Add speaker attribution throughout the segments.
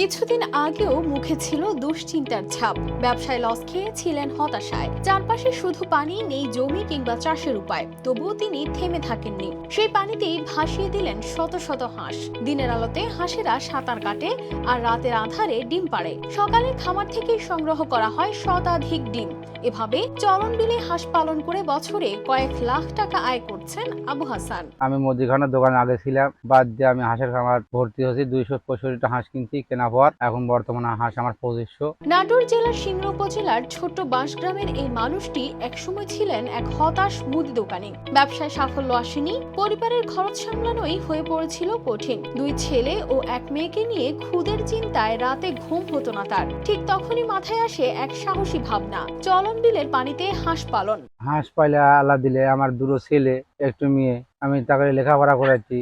Speaker 1: কিছুদিন আগেও মুখে ছিল দুশ্চিন্তার ছাপ। ব্যবসায় লস খেয়ে ছিলেন হতাশায়। চারপাশে শুধু পানি নেই, জমি কিংবা চাষের উপায়। তবুও তিনি থেমে থাকেননি। সেই পানিতেই ভাসিয়ে দিলেন শত শত হাঁস। দিনের আলোতে হাঁসেরা সাঁতার কাটে আর রাতের আধারে ডিম পাড়ে। সকালে খামার থেকে সংগ্রহ করা হয় শতাধিক ডিম। এভাবে চলন বিলে হাঁস পালন করে বছরে কয়েক লাখ টাকা আয় করছেন আবু হাসান।
Speaker 2: আমি মুদিখানার দোকানে আগে ছিলাম। বাদ দিয়ে আমি হাঁসের খামার ভর্তি হয়েছি। দুইশো পঁয়ষট্টিটা হাঁস কিনছি, কেনা পর এখন বর্তমানে হাঁস আমার পঁচিশশো
Speaker 1: নাটোর জেলার সিংড় উপজেলার ছোট্ট বাঁশগ্রামের এই মানুষটি একসময় ছিলেন এক হতাশ মুদি দোকানি। ব্যবসায় সাফল্য আসেনি পরিবারের খরচ সামলানোই হয়ে পড়েছিল কঠিন। দুই ছেলে ও এক মেয়েকে নিয়ে খুদের চিন্তায় রাতে ঘুম হতো না তার। ঠিক তখনই মাথায় আসে এক সাহসী ভাবনা চলন বিলের পানিতে হাঁস পালন।
Speaker 2: হাঁস পাইলে আল্লাহ দিলে আমার দুটো ছেলে একটু মেয়ে আমি তাকে লেখাপড়া করাচ্ছি।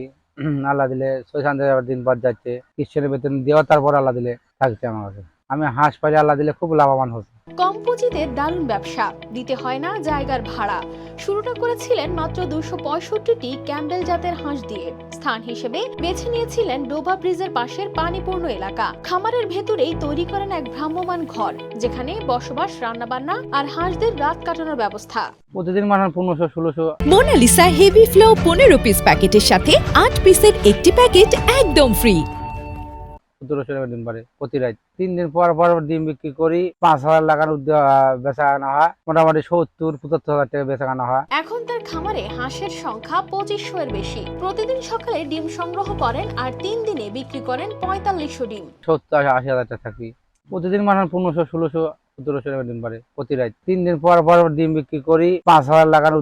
Speaker 2: আল্লাহ দিলে থেকে দিন বাদ যাচ্ছে কৃষ্ণের বেতন দেওয়া তারপর আল্লাহ দিলে থাকছে আমার কাছে। আমি হাঁস পাইলে আল্লাহ দিলে খুব লাভবান হচ্ছে
Speaker 1: কম পুঁজিতে দারুণ ব্যবসা দিতে হয় না জায়গার ভাড়া। শুরুটা করেছিলেন মাত্র দুশো পঁয়ষট্টিটি ক্যাম্বেল জাতের হাঁস দিয়ে। স্থান হিসেবে বেছে নিয়েছিলেন ডোবা ব্রিজের পাশের পানিপূর্ণ এলাকা। খামারের ভেতরেই তৈরি করেন এক ভ্রাম্যমান ঘর যেখানে বসবাস রান্নাবান্না আর হাঁসদের রাত কাটানোর ব্যবস্থা।
Speaker 2: প্রতিদিন মানে পনেরোশো ষোলোশো।
Speaker 3: মোনালিসা হেভি ফ্লো পনেরো পিস প্যাকেটের সাথে আট পিসের একটি প্যাকেট একদম ফ্রি।
Speaker 2: সতেরোশো টাকা ডিম পারে প্রতি রাত। তিন দিন পর পর ডিম বিক্রি করি পাঁচ হাজার লাগানো বেচা আনা হয়। মোটামুটি সত্তর পঁচাত্তর হাজার টাকা বেচা আনা হয়।
Speaker 1: এখন তার খামারে হাঁসের সংখ্যা পঁচিশশো এর বেশি। প্রতিদিন সকালে ডিম সংগ্রহ করেন আর তিন দিনে বিক্রি করেন পঁয়তাল্লিশশো ডিম।
Speaker 2: সত্তর আশি হাজার টাকা থাকি। প্রতিদিন মানে পনেরোশো ষোলোশো সতেরোশো টাকা ডিম পারে প্রতি রাত। তিন দিন পর পর ডিম বিক্রি করি পাঁচ হাজার লাগানো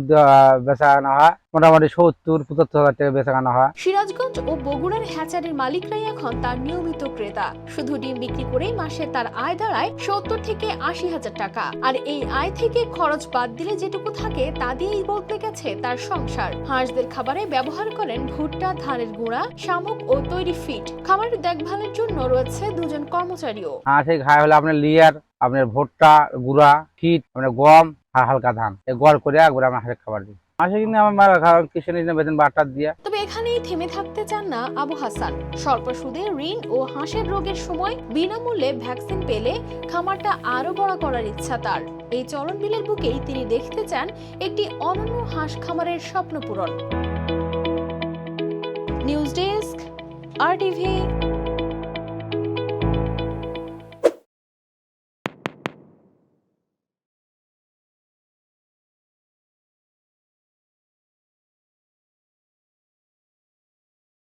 Speaker 2: বেচা আনা হয়। মোটামুটি সত্তর পঁচাত্তর হাজার টাকা বেচা হয়।
Speaker 1: সিরাজগঞ্জ ও বগুড়ার হ্যাচারির মালিকরাই এখন তার নিয়মিত ক্রেতা। শুধু ডিম বিক্রি করেই মাসে তার আয় দাঁড়ায় সত্তর থেকে আশি হাজার টাকা। আর এই আয় থেকে খরচ বাদ দিলে যেটুকু থাকে তা দিয়েই বদলে গেছে তার সংসার। হাঁসদের খাবারে ব্যবহার করেন ভুট্টা ধানের গুঁড়া শামুক ও তৈরি ফিট। খামারের দেখভালের জন্য রয়েছে দুজন কর্মচারীও।
Speaker 2: হাঁসে খায় হলে আপনার লিয়ার আপনার ভুট্টা গুঁড়া ফিট আপনার গম আর হালকা ধান। এই গড় করে একবার আমরা হাঁসের খাবার দিই। হাঁসে কিন্তু আমার কৃষি বেতন বাটার দিয়ে।
Speaker 1: তবে এখানেই থেমে থাকতে চান না আবু হাসান। স্বল্প সুদে ঋণ ও হাঁসের রোগের সময় বিনামূল্যে ভ্যাকসিন পেলে খামারটা আরও বড় করার ইচ্ছা তার। এই চলন বিলের বুকেই তিনি দেখতে চান একটি অনন্য হাঁস খামারের স্বপ্ন পূরণ। News desk, R TV.